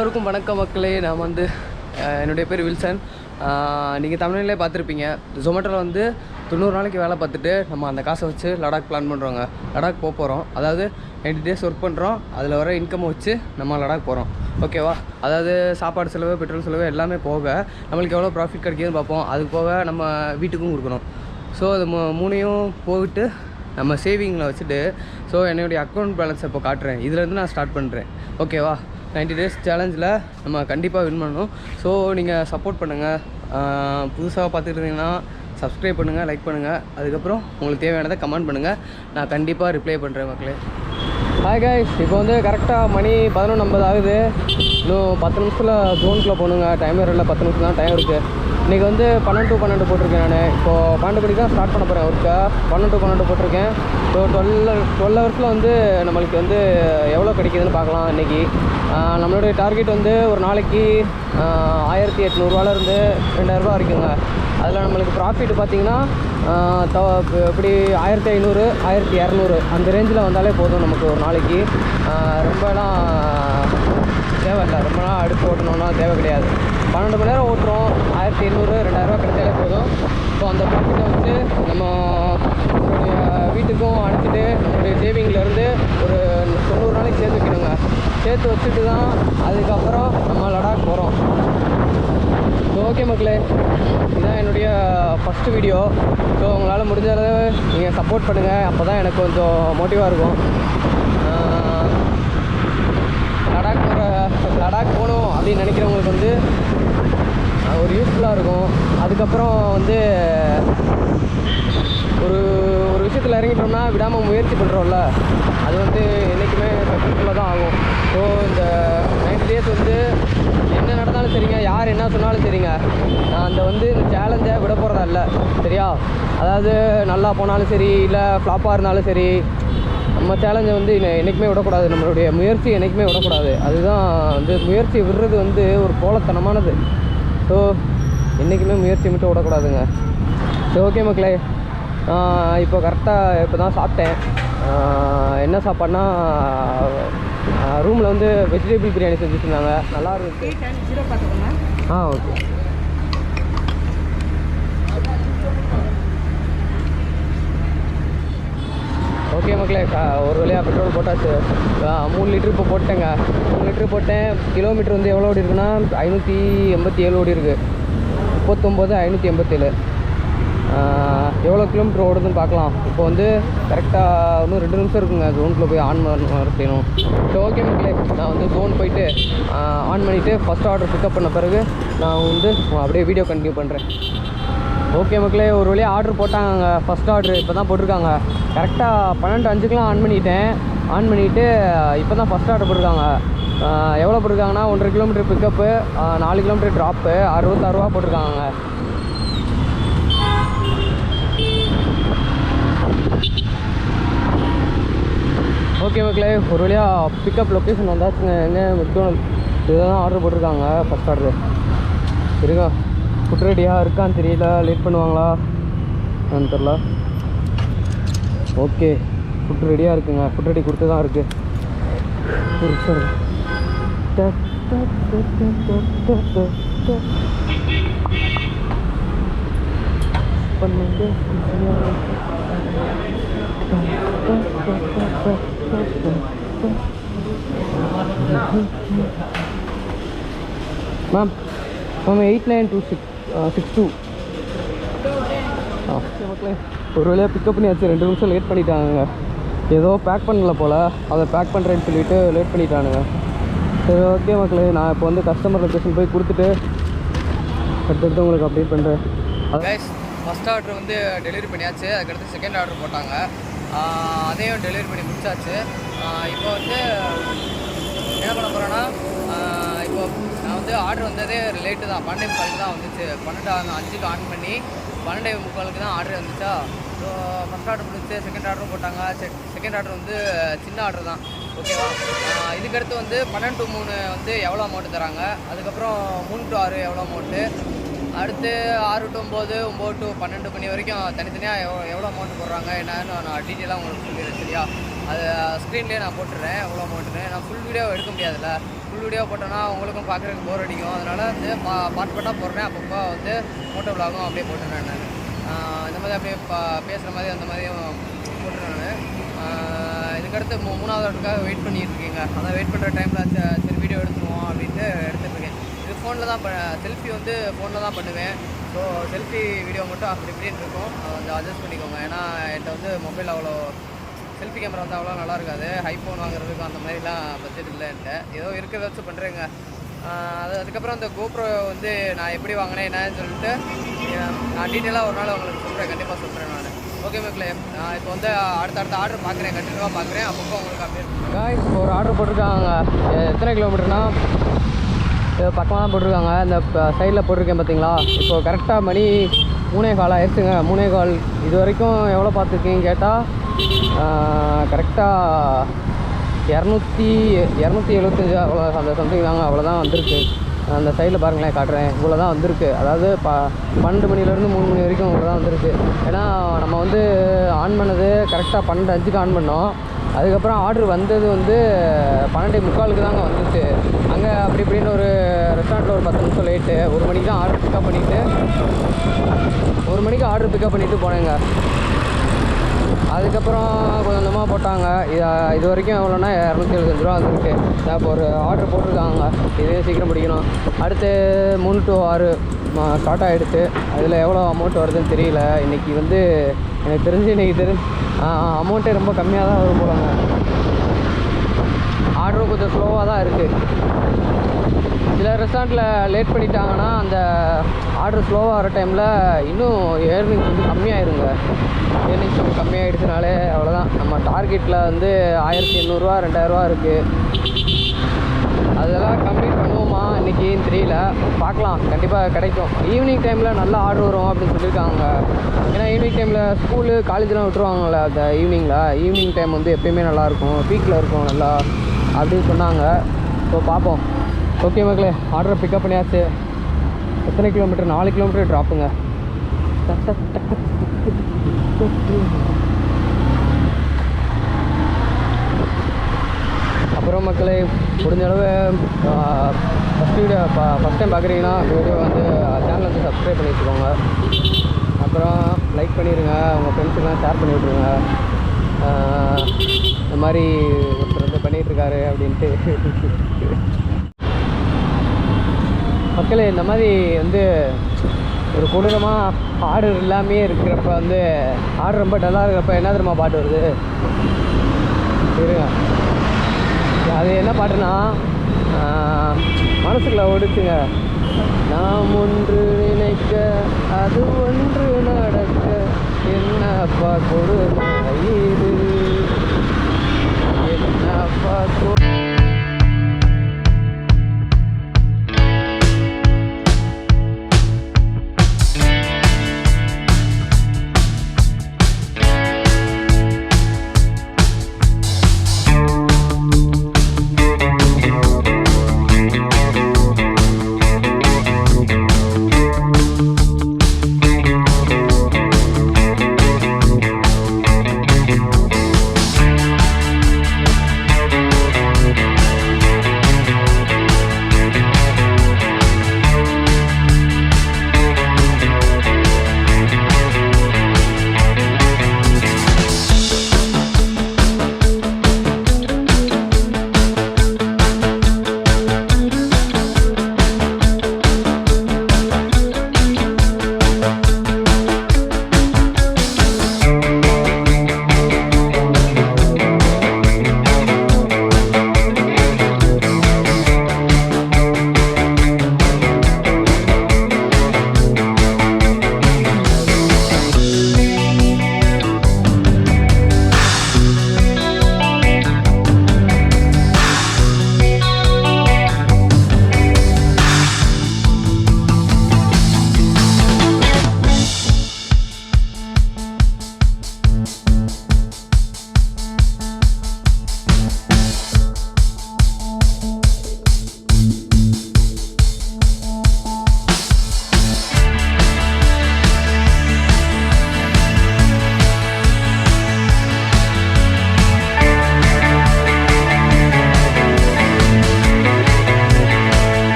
எல்லோருக்கும் வணக்கம் மக்களே. நான் வந்து என்னுடைய பேர் வில்சன். நீங்கள் தமிழ்நிலே பார்த்துருப்பீங்க. ஜொமேட்டோவில் வந்து தொண்ணூறு நாளைக்கு வேலை பார்த்துட்டு நம்ம அந்த காசை வச்சு லடாக் பிளான் பண்ணுறோங்க லடாக் போக போகிறோம் அதாவது நைன்டி டேஸ் ஒர்க் பண்ணுறோம் அதில் வர இன்கம்மை வச்சு நம்ம லடாக் போகிறோம் ஓகேவா அதாவது சாப்பாடு செலவு பெட்ரோல் செலவு எல்லாமே போக நம்மளுக்கு எவ்வளோ ப்ராஃபிட் கிடைக்குதுன்னு பார்ப்போம். அது போக நம்ம வீட்டுக்கும் கொடுக்கணும். ஸோ அது மூ- மூணையும் போயிட்டு நம்ம சேவிங்கில் வச்சுட்டு ஸோ என்னுடைய அக்கௌண்ட் பேலன்ஸ் இப்போ காட்டுறேன். இதுலேருந்து நான் ஸ்டார்ட் பண்ணுறேன் ஓகேவா 90 டேஸ் சேலஞ்சில் நம்ம கண்டிப்பாக வின் பண்ணணும். ஸோ நீங்கள் சப்போர்ட் பண்ணுங்கள் புதுசாக பார்த்துட்டு இருந்தீங்கன்னா சப்ஸ்கிரைப் பண்ணுங்கள் லைக் பண்ணுங்கள் அதுக்கப்புறம் உங்களுக்கு தேவையானதை கமெண்ட் பண்ணுங்கள் நான் கண்டிப்பாக ரிப்ளை பண்ணுறேன் மக்களே. ஹாய் காய்ஸ் இப்போ வந்து கரெக்டாக மணி பதினொன்று ஐம்பது ஆகுது. இன்னும் பத்து நிமிஷத்தில் ஜோனுக்குள்ளே போகணுங்க. டைம் இல்லை பத்து நிமிஷம் தான் டைம் இருக்குது இன்றைக்கி வந்து பன்னெண்டு டு பன்னெண்டு போட்டிருக்கேன் நான். இப்போது பன்னெண்டு மணிக்கு தான் ஸ்டார்ட் பண்ண போகிறேன் ஒர்க்கை. பன்னெண்டு பன்னெண்டு போட்டிருக்கேன். ஸோ டுவெல் டுவெல் ஹவர்ஸில் வந்து நம்மளுக்கு வந்து எவ்வளோ கிடைக்குதுன்னு பார்க்கலாம் இன்றைக்கி நம்மளுடைய டார்கெட் வந்து ஒரு நாளைக்கு ஆயிரத்தி எட்நூறுவாலேருந்து ரெண்டாயிரரூபா வரைக்குங்க. அதில் நம்மளுக்கு ப்ராஃபிட் பார்த்திங்கன்னா த இப்படி ஆயிரத்தி ஐநூறு ஆயிரத்தி இரநூறு அந்த ரேஞ்சில் வந்தாலே போதும் நமக்கு ஒரு நாளைக்கு. ரொம்பலாம் தேவை தேவையில்லை. ரொம்ப நாள் அடுப்பு ஓட்டணும்னா தேவை கிடையாது. பன்னெண்டு மணி நேரம் ஓட்டுறோம். ஆயிரத்தி எண்ணூறு ரெண்டாயிரரூவா கிடைச்சாலே போதும். ஸோ அந்த ப்ராஃபிட்டை வச்சு நம்ம நம்மளுடைய வீட்டுக்கும் அனுப்பிச்சிட்டு நம்மளுடைய சேவிங்லேருந்து ஒரு தொண்ணூறு நாளைக்கு சேர்த்து வைக்கணுங்க. சேர்த்து வச்சுட்டு தான் அதுக்கப்புறம் நம்ம லடாக் போகிறோம் ஸோ ஓகே மக்களே. இதுதான் என்னுடைய ஃபஸ்ட்டு வீடியோ ஸோ உங்களால் முடிஞ்ச அளவு நீங்கள் சப்போர்ட் பண்ணுங்கள் அப்போ தான் எனக்கு கொஞ்சம் மோட்டிவாக இருக்கும் ஆஹ், லடாக் போகிற லடாக் போகணும் அப்படின்னு நினைக்கிறவங்களுக்கு வந்து ஒரு யூஸ்ஃபுல்லாக இருக்கும். அதுக்கப்புறம் வந்து ஒரு ஒரு விஷயத்தில் இறங்கிட்டோம்னா விடாமல் முயற்சி பண்ணுறோம்ல அது வந்து என்றைக்குமே சக்ஸஸ்ஃபுல்லாக தான் ஆகும். ஸோ இந்த நைன்டி டேஸ் வந்து என்ன நடந்தாலும் சரிங்க யார் என்ன சொன்னாலும் சரிங்க. நான் அந்த வந்து இந்த சேலஞ்சை விட போகிறதா இல்லை சரியா? அதாவது நல்லா போனாலும் சரி இல்லை ஃப்ளாப்பாக இருந்தாலும் சரி நம்ம சேலஞ்சை வந்து என்னைக்குமே விடக்கூடாது. நம்மளுடைய முயற்சி என்றைக்குமே விடக்கூடாது. அதுதான் வந்து முயற்சி விடுறது வந்து ஒரு கோலத்தனமானது. ஸோ என்றைக்குமே முயற்சி மட்டும் விடக்கூடாதுங்க. சரி ஓகே மக்களே. இப்போ கரெக்டாக இப்போ தான் சாப்பிட்டேன். என்ன சாப்பாடுனா ரூமில் வந்து வெஜிடபிள் பிரியாணி செஞ்சு வச்சுருந்தாங்க நல்லா இருந்துச்சு. ஆ ஓகே ஓகே மக்களே ஒரு வழியாக பெட்ரோல் போட்டாச்சு. மூணு லிட்ரு இப்போ போட்டேங்க மூணு லிட்ரு போட்டேன். கிலோமீட்டர் வந்து எவ்வளோ ஓடி இருக்குன்னா ஐநூற்றி எண்பத்தி ஏழு ஓடி இருக்குது முப்பத்தொம்போது ஐநூற்றி எண்பத்தேழு. எவ்வளோ கிலோமீட்டர் ஓடுதுன்னு பார்க்கலாம். இப்போ வந்து கரெக்டாக இன்னும் ரெண்டு நிமிஷம் இருக்குங்க. ஜோனுக்குள்ளே போய் ஆன் பண்ண செய்யணும். சரி ஓகே மக்களே நான் வந்து ஜோன் போயிட்டு ஆன் பண்ணிவிட்டு ஃபஸ்ட் ஆர்டர் பிக்கப் பண்ண பிறகு நான் வந்து அப்படியே வீடியோ கண்டினியூ பண்ணுறேன் ஓகே மக்களே ஒரு வழியாக ஆர்டர் போட்டாங்க ஃபஸ்ட் ஆர்டர் இப்போ தான் போட்டிருக்காங்க கரெக்டாக பன்னெண்டு அஞ்சுக்கெலாம் ஆன் பண்ணிட்டேன். ஆன் பண்ணிவிட்டு இப்போ தான் ஃபஸ்ட் ஆர்டர் போட்டிருக்காங்க எவ்வளோ போட்டிருக்காங்கன்னா ஒன்றரை கிலோமீட்டர் பிக்கப்பு நாலு கிலோமீட்டர் ட்ராப்பு அறுபத்தாறுரூவா போட்டிருக்காங்க ஓகே மக்களே ஒரு வழியாக பிக்கப் லொக்கேஷன் வந்தாச்சுங்க. எங்கே மெக்டோனல் இதுதான் ஆர்டர் போட்டிருக்காங்க ஃபஸ்ட் ஆர்டர் இருங்க ஃபுட் ரெடியாக இருக்கான்னு தெரியல லேட் பண்ணுவாங்களா? என்னன்னு தெரில ஓகே ஃபுட் ரெடியாக இருக்குங்க. ஃபுட் ரெடி கொடுத்து தான் இருக்குது ஒரு sir. Ma'am ma'am eight nine two six six two மக்களே ஒரு வழியாக பிக்கப் பண்ணியாச்சு ரெண்டு நிமிஷம் லேட் பண்ணிட்டாங்க ஏதோ பேக் பண்ணல போல் அதை பேக் பண்ணுறேன்னு சொல்லிட்டு லேட் பண்ணிட்டானுங்க சரி ஓகே மக்களே நான் இப்போ வந்து கஸ்டமர் லொக்கேஷன் போய் கொடுத்துட்டு அடுத்தடுத்து உங்களுக்கு அப்டேட் பண்ணுறேன் கைஸ் ஃபஸ்ட் ஆர்டர் வந்து டெலிவரி பண்ணியாச்சு. அதுக்கடுத்து செகண்ட் ஆர்டர் போட்டாங்க. அதையும் டெலிவரி பண்ணி முடிச்சாச்சு. இப்போ வந்து என்ன பண்ண போகிறேன்னா நான் வந்து ஆர்டர் வந்ததே லேட்டு தான். பன்னெண்டு முக்காலுக்கு தான் வந்துச்சு. பன்னெண்டு அஞ்சுக்கு ஆன் பண்ணி பன்னெண்டே முக்காலுக்கு தான் ஆர்டர் வந்துச்சா? ஸோ ஃபஸ்ட் ஆர்டர் முடிச்சு செகண்ட் ஆர்டரும் போட்டாங்க. செகண்ட் ஆர்டர் வந்து சின்ன ஆர்டர் தான். ஓகேவா இதுக்கடுத்து வந்து பன்னெண்டு டு மூணு வந்து எவ்வளோ அமௌண்ட் தராங்க? அதுக்கப்புறம் மூணு டு ஆறு எவ்வளோ அமௌண்ட்டு அடுத்து ஆறு டு ஒம்பது ஒம்பது டு பன்னெண்டு மணி வரைக்கும் தனித்தனியாக எவ்வளோ எவ்வளோ அமௌண்ட் போடுறாங்க? என்னன்னு நான் டீட்டெயிலாக உங்களுக்கு சொல்லிடுறேன் சரியா? அது ஸ்க்ரீன்லேயே நான் போட்டுடுறேன் எவ்வளோ அமௌண்ட்டுன்னு நான் ஃபுல் வீடியோ எடுக்க முடியாதுல்ல. ஃபுல் வீடியோ போட்டோன்னா உங்களுக்கும் பார்க்குறதுக்கு போர் அடிக்கும். அதனால் வந்து பா பார்ட் பார்ட்டாக போடுறேன் அப்பப்போ வந்து மோட்டோ விலாகும் அப்படியே போட்டுறேன் நான். இந்த மாதிரி அப்படியே பா பேசுகிற மாதிரி அந்த மாதிரியும் போட்டுறேன் நான். இதுக்கடுத்து மூ மூணாவது வாட்டுக்காக வெயிட் பண்ணிட்டு இருக்கீங்க. அதான் வெயிட் பண்ணுற டைமில் சரி வீடியோ எடுத்துருவோம் அப்படின்ட்டு எடுத்துட்டுருக்கேன் இது ஃபோனில் தான் செல்ஃபி வந்து ஃபோனில் தான் பண்ணுவேன். ஸோ செல்ஃபி வீடியோ மட்டும் அப்படி இப்படின்னு இருக்கும். அதை கொஞ்சம் அட்ஜஸ்ட் பண்ணிக்கோங்க. ஏன்னா என்கிட்ட வந்து மொபைல் அவ்வளோ செல்ஃபி கேமரா வந்து அவ்வளோ நல்லா இருக்காது. ஐஃபோன் வாங்குறதுக்கு அந்த மாதிரிலாம் பட்ஜெட் இல்லை என்கிட்ட. ஏதோ இருக்கிறத வச்சு பண்ணுறேங்க அது அதுக்கப்புறம் அந்த கோப்ரோ வந்து நான் எப்படி வாங்கினேன் என்னன்னு சொல்லிட்டு நான் டீட்டெயிலாக ஒரு நாள் உங்களுக்கு சொல்கிறேன் கண்டிப்பாக சொல்கிறேன் நான். ஓகே மேக்லே நான் இப்போ வந்து அடுத்த அடுத்த ஆர்டர் பார்க்குறேன் கண்டினியூவாக பார்க்குறேன் அப்பப்போ உங்களுக்கு அப்டேட் காய்ஸ் இப்போ ஒரு ஆர்டர் போட்டிருக்காங்க. எத்தனை கிலோமீட்டர்னா பக்கமாக தான் போட்டிருக்காங்க. இந்த சைடில் போட்டிருக்கேன் பார்த்தீங்களா இப்போ கரெக்டாக மணி மூணே கால் ஆயிடுச்சுங்க மூணே கால் இது வரைக்கும் எவ்வளோ பார்த்துருக்கீங்க கேட்டால் கரெக்டாக இரநூத்தி இரநூத்தி எழுபத்தஞ்சு அவ்வளோ அந்த சம்திங் தாங்க அவ்வளோதான் வந்திருக்கு. அந்த சைடில் பாருங்களேன் காட்டுறேன். இவ்வளோ தான் வந்திருக்கு. அதாவது ப பன்னெண்டு மணிலேருந்து மூணு மணி வரைக்கும் இவ்வளோ தான் வந்திருக்கு. ஏன்னா நம்ம வந்து ஆன் பண்ணது கரெக்டாக பன்னெண்டு அஞ்சுக்கு ஆன் பண்ணோம். அதுக்கப்புறம் ஆர்டர் வந்தது வந்து பன்னெண்டு முக்காலுக்கு தாங்க வந்துச்சு. அங்கே அப்படி இப்படின்னு ஒரு ரெஸ்டாரண்ட்டில் ஒரு பத்து நிமிஷம் லேட்டு ஒரு மணிக்கு தான் ஆர்டர் பிக்கப் பண்ணிவிட்டு ஒரு மணிக்கு ஆர்டர் பிக்கப் பண்ணிவிட்டு போனேங்க. அதுக்கப்புறம் கொஞ்சம் கொஞ்சமாக போட்டாங்க. இது இது வரைக்கும் எவ்வளோனா இரநூத்தி எழுபத்தஞ்சு ரூபா வந்துருக்கு. இப்போ ஒரு ஆர்டர் போட்டிருக்காங்க. இதே சீக்கிரம் பிடிக்கணும். அடுத்து மூணு டு ஆறு ஸ்டார்ட் ஆகிடுச்சு அதில் எவ்வளோ அமௌண்ட் வருதுன்னு தெரியல. இன்றைக்கி வந்து எனக்கு தெரிஞ்சு இன்றைக்கி தெரிஞ்சு அமௌண்ட்டே ரொம்ப கம்மியாக தான் வரும் போலங்க. ஆர்டரும் கொஞ்சம் ஸ்லோவாக தான் இருக்குது சில ரெஸ்டாரண்ட்டில் லேட் பண்ணிட்டாங்கன்னா அந்த ஆர்டர் ஸ்லோவாக வர டைமில் இன்னும் ஏர்னிங்ஸ் வந்து கம்மியாயிருங்க. ஏர்னிங்ஸ் கொஞ்சம் கம்மியாகிடுச்சுனாலே அவ்வளோதான் நம்ம டார்கெட்டில் வந்து ஆயிரத்தி எண்ணூறுரூவா ரெண்டாயிரரூவா இருக்குது அதெல்லாம் கம்ப்ளீட் பண்ணுவோமா? இன்றைக்கின்னு தெரியல. பார்க்கலாம். கண்டிப்பாக கிடைக்கும். ஈவினிங் டைமில் நல்ல ஆர்டர் வரும் அப்படின்னு சொல்லியிருக்காங்க. ஏன்னா ஈவினிங் டைமில் ஸ்கூலு காலேஜ்லாம் விட்டுருவாங்கள்ல அந்த ஈவினிங்கில் ஈவினிங் டைம் வந்து எப்பயுமே நல்லாயிருக்கும் பீக்கில் இருக்கும் நல்லா அப்படின்னு சொன்னாங்க. ஸோ பார்ப்போம். ஓகே மக்களே ஆர்டரை பிக்கப் பண்ணியாச்சு. எத்தனை கிலோமீட்டர் நாலு கிலோமீட்டர் ட்ராப்புங்க அப்புறம் மக்களே முடிஞ்ச அளவு ஃபஸ்ட் வீடியோ ஃபஸ்ட் டைம் பார்க்குறீங்கன்னா வீடியோ வந்து சேனல் வந்து சப்ஸ்கிரைப் பண்ணி வச்சுக்கோங்க. அப்புறம் லைக் பண்ணிடுங்க உங்கள் ஃப்ரெண்ட்ஸுக்கெலாம் ஷேர் பண்ணி விட்ருங்க இந்த மாதிரி ஒருத்தர் வந்து பண்ணிகிட்ருக்காரு அப்படின்ட்டு. மக்களே இந்த மாதிரி வந்து ஒரு கொடூரமாக ஆர்டர் இல்லாமே இருக்கிறப்ப வந்து ஆர்டர் ரொம்ப டல்லாக இருக்கிறப்ப என்ன தெரியுமா பாட்டு வருது? இருங்க. அது என்ன பாட்டுனா மனசுக்குள்ள ஓடுச்சுங்க. நாம் ஒன்று நினைக்க அது ஒன்று நடக்க. என்னப்பா கொடுமை?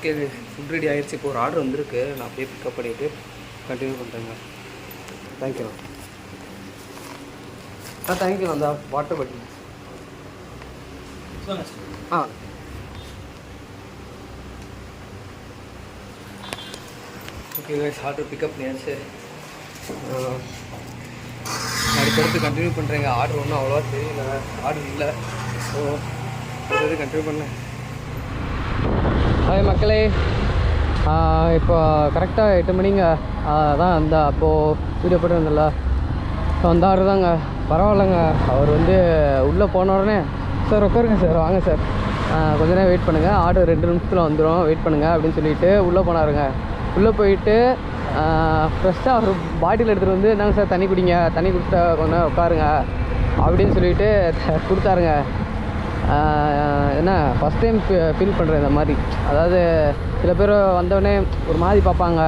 ஓகே ஃபுட் ரெடி ஆயிடுச்சு இப்போ ஒரு ஆர்டர் வந்திருக்கு. நான் அப்படியே பிக்கப் பண்ணிவிட்டு கண்டினியூ பண்ணுறேங்க தேங்க்யூ ஆ தேங்க்யூ அந்த வாட்டர் பாட்டில் ஆ. ஓகே கைஸ் ஆர்டர் பிக்கப் பண்ணியாச்சு. அடுத்தடுத்து கண்டினியூ பண்ணுறேங்க ஆர்டர் ஒன்றும் அவ்வளோவா தெரியல. ஆர்டர் இல்லை. ஸோ அடுத்தது கண்டினியூ பண்ணேன் ஹாய் மக்களே. இப்போ கரெக்டாக எட்டு மணிங்க. அதான் அந்த அப்போது வீடியோ போட்டுருந்தல ஸோ அந்த ஆர்டர் தாங்க. பரவாயில்லைங்க. அவர் வந்து உள்ளே போன உடனே சார் உட்காருங்க சார் வாங்க சார். கொஞ்ச நேரம் வெயிட் பண்ணுங்கள் ஆர்டர் ரெண்டு நிமிஷத்தில் வந்துடும் வெயிட் பண்ணுங்கள் அப்படின்னு சொல்லிட்டு உள்ளே போனாருங்க. உள்ளே போயிட்டு ஃப்ரெஷ்ஷாக ஒரு பாட்டில் எடுத்துகிட்டு வந்து என்னங்க சார் தண்ணி குடிங்க. தண்ணி குடிச்சிட்டா கொஞ்சம் உட்காருங்க. அப்படின்னு சொல்லிட்டு கொடுத்தாருங்க. என்ன ஃபஸ்ட் டைம் ஃபீல் பண்ணுறேன் இந்த மாதிரி. அதாவது சில பேர் வந்தோடனே ஒரு மாதிரி பார்ப்பாங்க.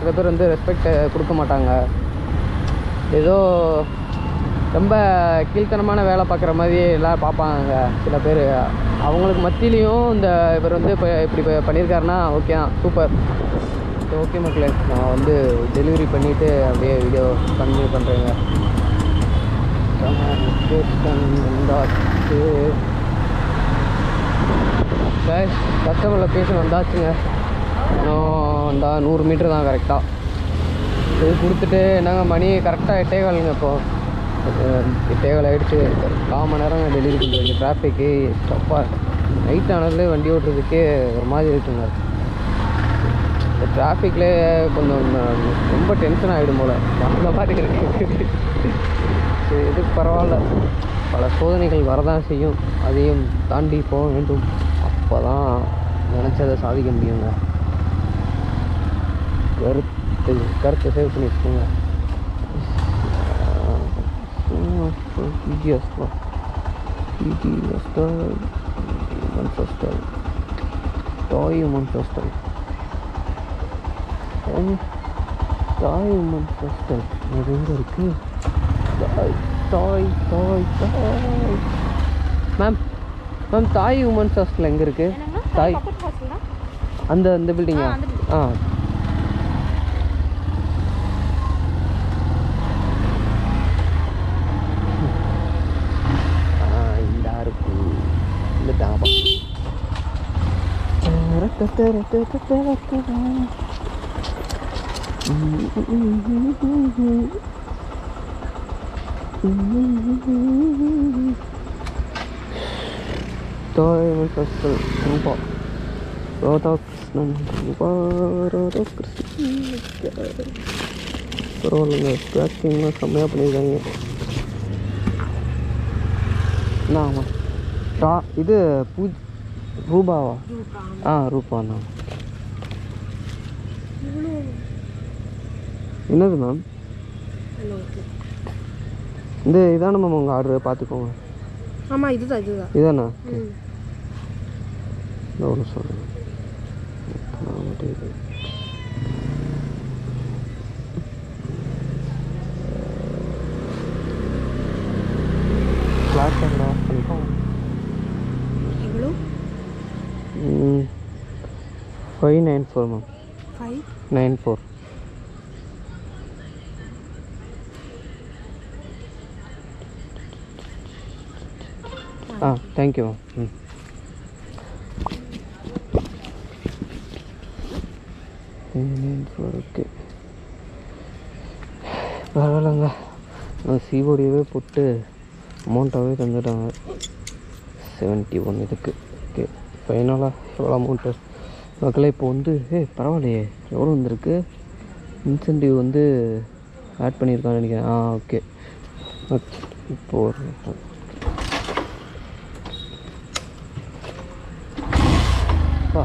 சில பேர் வந்து ரெஸ்பெக்ட் கொடுக்க மாட்டாங்க. ஏதோ ரொம்ப கீழ்த்தனமான வேலை பார்க்குற மாதிரி எல்லாம் பார்ப்பாங்க சில பேர். அவங்களுக்கு மத்தியிலையும் இந்த இவர் வந்து இப்போ இப்படி பண்ணியிருக்காருன்னா ஓகே தான் சூப்பர் ஓகே மக்களே நான் வந்து டெலிவரி பண்ணிவிட்டு அப்படியே வீடியோ கண்டினியூ பண்ணுறேங்க வந்தாச்சு கஸ்டமர் லொக்கேஷன் வந்தாச்சுங்க இன்னும் இந்த நூறு மீட்ரு தான் கரெக்டாக இது கொடுத்துட்டு என்னங்க மணி கரெக்டாக எட்டே காலுங்க இப்போது எட்டே கால் ஆகிடுச்சு கால் மணி நேரம் டெலிவரி பண்ணுறது டிராஃபிக்கு ஸ்டப்பாக நைட் ஆனதுலேயே வண்டி ஓட்டுறதுக்கே ஒரு மாதிரி இருக்குங்க இந்த டிராஃபிக்லேயே கொஞ்சம் ரொம்ப டென்ஷன் ஆகிடும் போல். அந்த மாதிரி இருக்குது சரி இது பரவாயில்ல பல சோதனைகள் வரதான் செய்யும் அதையும் தாண்டி போக வேண்டும் அப்போ தான் நினச்சதை சாதிக்க முடியுங்க கருத்து கருத்தை சேவ் பண்ணி வச்சுக்கோங்க பிஜிஎஸ்லாம் பிஜிஎஸ்டல் மன்செஸ்டல் டாய் மன்செஸ்டல் தாய் மன்செஸ்டல் அது எங்கே இருக்குது தாய் தாய் தாய் மேம் மேம் தாய் உமன்ஸ் ஹாஸ்டல் எங்கே இருக்குது தாய் அந்த அந்த பில்டிங்கா ஆ ஆ. Festival Rupa ராதாகிருஷ்ணன் ரூபா ராதாகிருஷ்ணன் பரவாயில்லைங்க பேக்கிங்லாம் செம்மையாக பண்ணியிருக்காங்க ஆமாம் ரா இது பூஜ் ரூபாவா ஆ ரூபாண்ணா என்னது மேம் இந்த இதான மேம் உங்கள் ஆர்டர் பார்த்துக்கோங்க ஆமாம் இதுதான் இதுதான். ம். ஒன்று சொல்லுங்கள் ஃப்ளாட் கேமரா ஆஃப் எவ்வளோ five nine four ma'am five nine four ஆ தேங்க்யூ ம் ஓகே பரவாயில்லங்க. நான் சிஓடியவே போட்டு அமௌண்ட்டாகவே தந்துட்டாங்க. செவன்ட்டி ஒன் இதுக்கு ஓகே ஃபைனலாக எவ்வளோ அமௌண்ட்டு மக்களே இப்போ வந்து ஏ பரவாயில்லையே. எவ்வளோ வந்திருக்கு? இன்சென்டிவ் வந்து ஆட் பண்ணியிருக்கான்னு நினைக்கிறேன். ஆ ஓகே இப்போது ஒரு நிமிஷம். அப்பா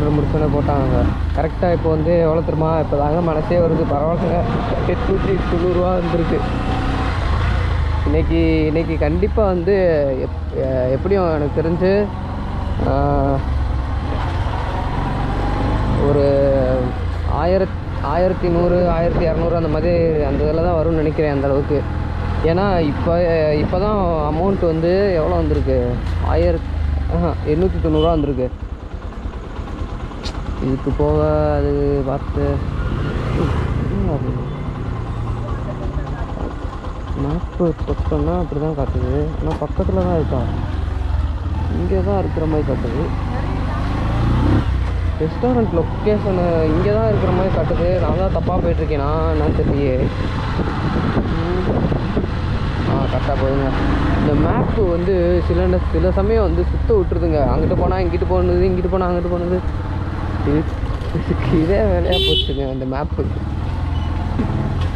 ஆர்டர் முடிச்சோன்னே போட்டாங்க கரெக்டாக இப்போ வந்து எவ்வளோ தெரியுமா இப்போ தாங்க மனசே வருது. பரவாயில்ல எட்நூற்றி தொண்ணூறுரூவா வந்துருக்கு. இன்னைக்கு இன்றைக்கி கண்டிப்பாக வந்து எப் எப்படியும் எனக்கு தெரிஞ்சு ஒரு ஆயிரத் ஆயிரத்தி நூறு ஆயிரத்தி இரநூறு அந்த மாதிரி அந்த இதில் தான் வரும்னு நினைக்கிறேன் அந்த அளவுக்கு. ஏன்னா இப்போ இப்போ தான் அமௌண்ட் வந்து எவ்வளோ வந்திருக்கு? ஆயிரத் எண்ணூற்றி தொண்ணூறுரூவா வந்திருக்கு. இதுக்கு போக அது பார்த்து மேப்பு பக்கம்னா அப்படி தான் காட்டுது. ஆனால் பக்கத்தில் தான் இருக்கா இங்கே தான் இருக்கிற மாதிரி காட்டுது. ரெஸ்டாரண்ட் லொக்கேஷனு இங்கே தான் இருக்கிற மாதிரி காட்டுது. நான் தான் தப்பாக போயிட்டுருக்கேனா? என்னன்னு தெரியலையே. ஆ கரெக்டாக போகுதுங்க. இந்த மேப்பு வந்து சில சில சமயம் வந்து சுத்த விட்டுருதுங்க. அங்கிட்டு போனால் இங்கிட்டு போனது இங்கிட்டு போனால் அங்கிட்டு போனது. இதுக்கு இதே வேலையாக போச்சுங்க அந்த மேப்பு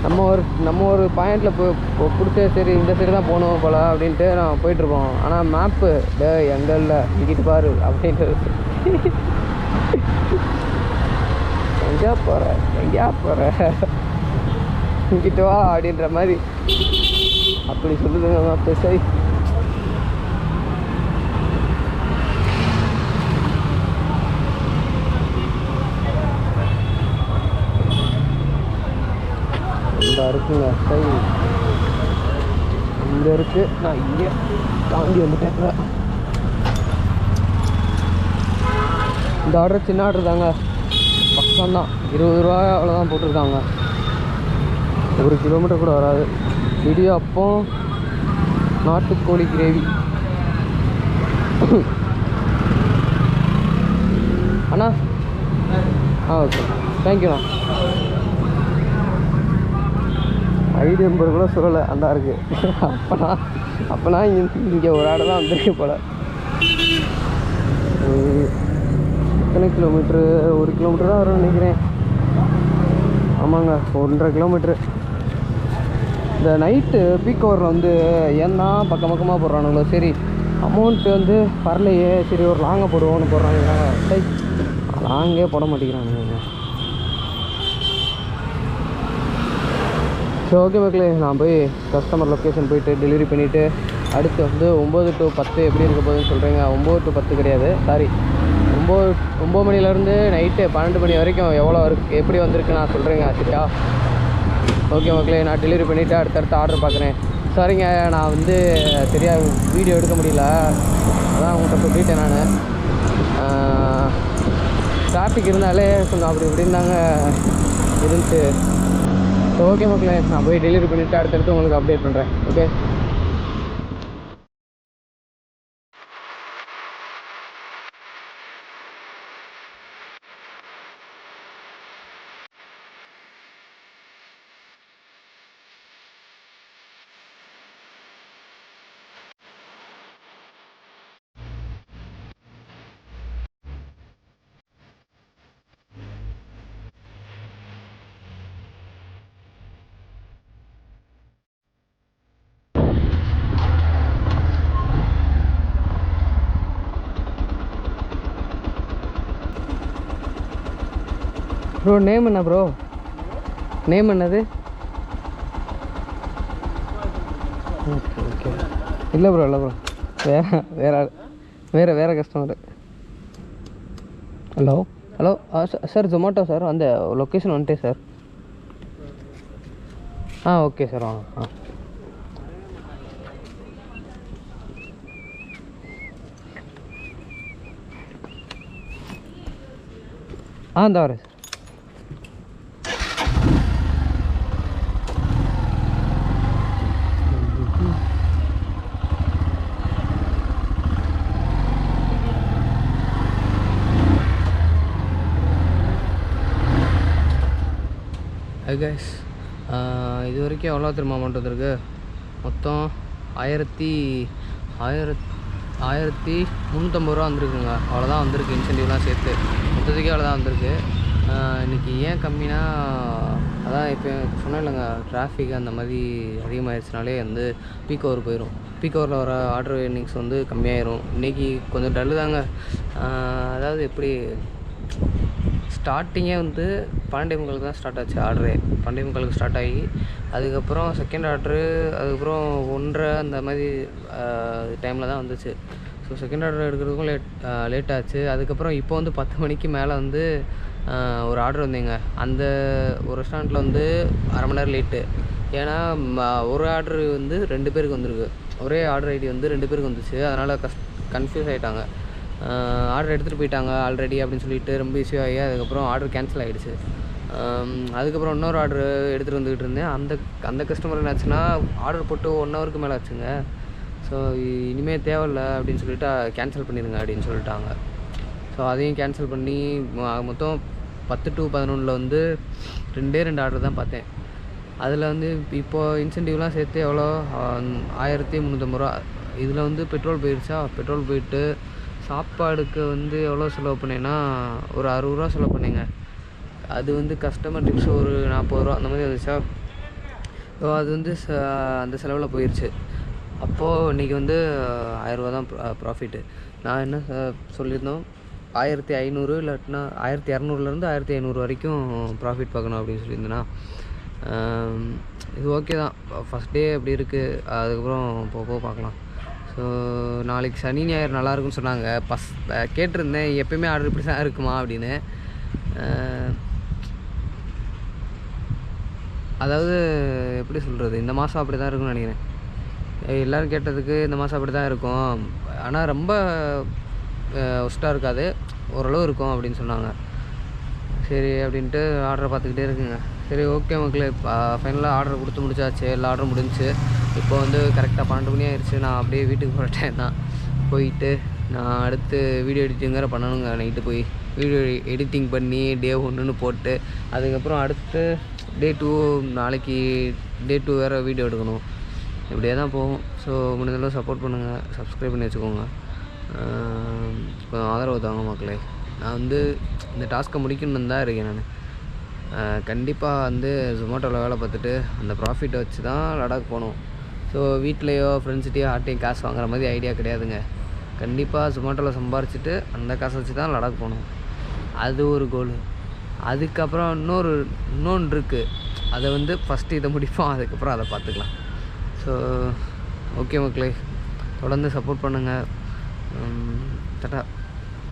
நம்ம ஒரு நம்ம ஒரு பாயிண்டில் போய் போ- சரி இந்த சைடு தான் போகணும் போல அப்படின்ட்டு நான் போயிட்டுருப்போம். ஆனால் மேப்பு டே எங்கே இல்லை? இங்கிட்டு பாரு அப்படின்ட்டு. எங்கேயா போகிற எங்கேயா போகிற இங்கிட்டு வா அப்படின்ற மாதிரி. அப்படி சொல்லுதுங்க மேப்பு சரி இந்த இருக்குங்க சரி இங்கே இருக்கு. நான் இங்கே தாண்டி வந்துட்டேன் இந்த ஆர்டர் சின்ன ஆர்டர் தாங்க. பக்கம்தான். இருபது ரூபா அவ்வளோதான் போட்டிருக்காங்க. ஒரு கிலோமீட்டர் கூட வராது. இடியாப்பம் நாட்டுக்கோழி கிரேவி அண்ணா. ஆ ஓகே தேங்க்யூண்ணா ஐடி நம்பர் கூட சொல்லலை அந்த இருக்கு. அப்பனா அப்பனா இங்கே இங்கே ஒரு ஆடு தான் வந்திருக்கு போல். எத்தனை கிலோமீட்ரு ஒரு கிலோமீட்டர் தான் வரும்னு நினைக்கிறேன். ஆமாங்க ஒன்றரை கிலோமீட்ரு இந்த நைட்டு பீக் ஓவரில் வந்து ஏன் தான் பக்கம் பக்கமாக போடுறானுங்களோ சரி அமௌண்ட்டு வந்து வரலையே சரி ஒரு லாங்கை போடுவோன்னு போடுறாங்க சரி லாங்கே போட மாட்டேங்கிறானுங்க. சரி ஓகே மக்களே நான் போய் கஸ்டமர் லொக்கேஷன் போயிட்டு டெலிவரி பண்ணிவிட்டு அடுத்து வந்து ஒம்பது டு பத்து எப்படி இருக்க போகுதுன்னு சொல்கிறீங்க ஒம்பது டு பத்து கிடையாது. சாரி ஒம்பது ஒம்பது மணிலேருந்து நைட்டு பன்னெண்டு மணி வரைக்கும் எவ்வளோ இருக்கு எப்படி வந்திருக்கு நான் சொல்கிறேங்க சரியா ஓகே மக்களே நான் டெலிவரி பண்ணிவிட்டு அடுத்தடுத்து ஆர்டர் பார்க்குறேன். சரிங்க நான் வந்து சரியா வீடியோ எடுக்க முடியல. அதான் உங்கள்கிட்ட சொல்லிட்டேன் நான். டிராஃபிக் இருந்தாலே கொஞ்சம் அப்படி இப்படின்னு தாங்க இருந்துச்சு. ஓகே மக்களே நான் போய் டெலிவரி பண்ணிவிட்டு அடுத்தடுத்து உங்களுக்கு அப்டேட் பண்ணுறேன் ஓகே ப்ரோ நேம் என்ன ப்ரோ நேம் என்னது? ஓகே ஓகே இல்லை ப்ரோ இல்லை ப்ரோ வேற வேற ஆள். வேறு customer customer hello hello sir Zomato sir அந்த லொக்கேஷன் வந்துட்டே சார் ஆ ஓகே சார் வாங்க ஆ. ஆ இந்த வரேன் சார் கைஸ் இது வரைக்கும் எவ்வளோ திரும்ப அமௌண்ட் வந்திருக்கு? மொத்தம் ஆயிரத்தி ஆயிரத் ஆயிரத்தி முந்நூற்றம்பது ரூபா வந்திருக்குங்க. அவ்வளோதான் வந்திருக்கு இன்சென்டிவ்லாம் சேர்த்து. மொத்தத்துக்கே அவ்வளோதான் வந்திருக்கு. இன்றைக்கி ஏன் கம்மினா அதான் இப்போ சொன்னேன் இல்லைங்க டிராஃபிக் அந்த மாதிரி அதிகமாகிடுச்சுனாலே வந்து பீக் ஓவர் போயிடும் பீக் ஓவரில் வர ஆர்டர் எர்னிங்ஸ் வந்து கம்மியாயிரும். இன்றைக்கி கொஞ்சம் டல்லு தாங்க. அதாவது எப்படி ஸ்டார்டிங்கே வந்து பன்னெண்டே முக்காலுக்கு தான் ஸ்டார்ட் ஆச்சு ஆர்டரே பன்னெண்டே முக்காலுக்கு ஸ்டார்ட் ஆகி அதுக்கப்புறம் செகண்ட் ஆர்டரு அதுக்கப்புறம் ஒன்றரை அந்த மாதிரி டைமில் தான் வந்துச்சு. ஸோ செகண்ட் ஆர்டர் எடுக்கிறதுக்கும் லேட் லேட் ஆச்சு. அதுக்கப்புறம் இப்போ வந்து பத்து மணிக்கு மேலே வந்து ஒரு ஆர்டர் வந்தீங்க. அந்த ஒரு ரெஸ்டாரண்ட்டில் வந்து அரை மணி நேரம் லேட்டு ஏன்னா ஒரு ஆர்டர் வந்து ரெண்டு பேருக்கு வந்திருக்கு. ஒரே ஆர்டர் ஐடி வந்து ரெண்டு பேருக்கு வந்துச்சு. அதனால் கஸ் கன்ஃபியூஸ் ஆகிட்டாங்க ஆர்டர் எடுத்துகிட்டு போயிட்டாங்க ஆல்ரெடி அப்படின்னு சொல்லிட்டு ரொம்ப இஷ்யூ ஆகி அதுக்கப்புறம் ஆர்டர் கேன்சல் ஆகிடுச்சு அதுக்கப்புறம் இன்னொரு ஆர்டர் எடுத்துகிட்டு வந்துக்கிட்டு இருந்தேன். அந்த அந்த கஸ்டமர் என்னாச்சுன்னா ஆர்டர் போட்டு ஒன் ஹவருக்கு மேலே ஆச்சுங்க. ஸோ இனிமேல் தேவையில்ல அப்படின்னு சொல்லிட்டு கேன்சல் பண்ணிடுங்க அப்படின்னு சொல்லிட்டாங்க. ஸோ அதையும் கேன்சல் பண்ணி மொத்தம் பத்து டு பதினொன்றில் வந்து ரெண்டே ரெண்டு ஆர்டர் தான் பார்த்தேன். அதில் வந்து இப்போது இன்சென்டிவ்லாம் சேர்த்து எவ்வளோ? ஆயிரத்தி முந்நூற்றம்பது ரூபா. இதில் வந்து பெட்ரோல் போயிடுச்சா பெட்ரோல் போயிட்டு சாப்பாடுக்கு வந்து எவ்வளோ செலவு பண்ணேன்னா ஒரு அறுபது ரூபா செலவு பண்ணேங்க. அது வந்து கஸ்டமர் டிப்ஸ் ஒரு நாற்பது ரூபா அந்த மாதிரி வந்துச்சா? ஸோ அது வந்து ச அந்த செலவில் போயிடுச்சு அப்போது இன்றைக்கி வந்து ஆயிரரூபா தான் ப்ராஃபிட்டு நான் என்ன சொல்லியிருந்தோம்? ஆயிரத்தி ஐநூறு இல்லாட்டினா ஆயிரத்தி இரநூறுலேருந்து ஆயிரத்தி ஐநூறு வரைக்கும் ப்ராஃபிட் பார்க்கணும் அப்படின்னு சொல்லியிருந்தேன்னா இது ஓகே தான். ஃபஸ்ட் டே அப்படி இருக்குது அதுக்கப்புறம் போக போக பார்க்கலாம். ஸோ நாளைக்கு சனி ஞாயிறு நல்லாயிருக்குன்னு சொன்னாங்க. பஸ் கேட்டிருந்தேன். எப்பயுமே ஆர்டர் இப்படி தான் இருக்குமா அப்படின்னு. அதாவது எப்படி சொல்கிறது இந்த மாதம் அப்படி தான் இருக்கும்னு நினைக்கிறேன். எல்லோரும் கேட்டதுக்கு இந்த மாதம் அப்படி தான் இருக்கும். ஆனால் ரொம்ப ஒஸ்ட்டாக இருக்காது. ஓரளவு இருக்கும் அப்படின்னு சொன்னாங்க. சரி அப்படின்ட்டு ஆர்டரை பார்த்துக்கிட்டே இருக்குங்க. சரி ஓகே மக்களே. ஃபைனலாக ஆர்டர் கொடுத்து முடிச்சாச்சு. எல்லா ஆர்டரும் முடிஞ்சுச்சு. இப்போ வந்து கரெக்டாக பன்னெண்டு மணி ஆயிடுச்சு நான் அப்படியே வீட்டுக்கு போகிற டைம் தான் போயிட்டு நான் அடுத்து வீடியோ எடிட்டிங் வேறு பண்ணணுங்க. நைட்டு போய் வீடியோ எடிட்டிங் பண்ணி டே ஒன்றுன்னு போட்டு அதுக்கப்புறம் அடுத்து டே டூ நாளைக்கு டே டூ வேறு வீடியோ எடுக்கணும். இப்படியே தான் போகும். ஸோ முடிஞ்சளவு சப்போர்ட் பண்ணுங்கள் சப்ஸ்கிரைப் பண்ணி வச்சுக்கோங்க. கொஞ்சம் ஆதரவு தாங்க மக்களே. நான் வந்து இந்த டாஸ்க்கை முடிக்கணும்னு தான் இருக்கேன் நான். கண்டிப்பாக வந்து ஜொமேட்டோவில் வேலை பார்த்துட்டு அந்த ப்ராஃபிட்டை வச்சு தான் லடாக் போகணும். ஸோ வீட்லேயோ ஃப்ரெண்ட்ஸ்கிட்டயோ ஆட்டையும் காசு வாங்குற மாதிரி ஐடியா கிடையாதுங்க. கண்டிப்பாக ஜொமேட்டோவில் சம்பாரிச்சிட்டு அந்த காசை வச்சு தான் லடாக் போகணும். அது ஒரு கோல் அதுக்கப்புறம் இன்னொரு இன்னொன்று இருக்குது அதை வந்து ஃபஸ்ட்டு இதை முடிப்போம் அதுக்கப்புறம் அதை பார்த்துக்கலாம். ஸோ ஓகே மக்களே. தொடர்ந்து சப்போர்ட் பண்ணுங்கள் தட்டா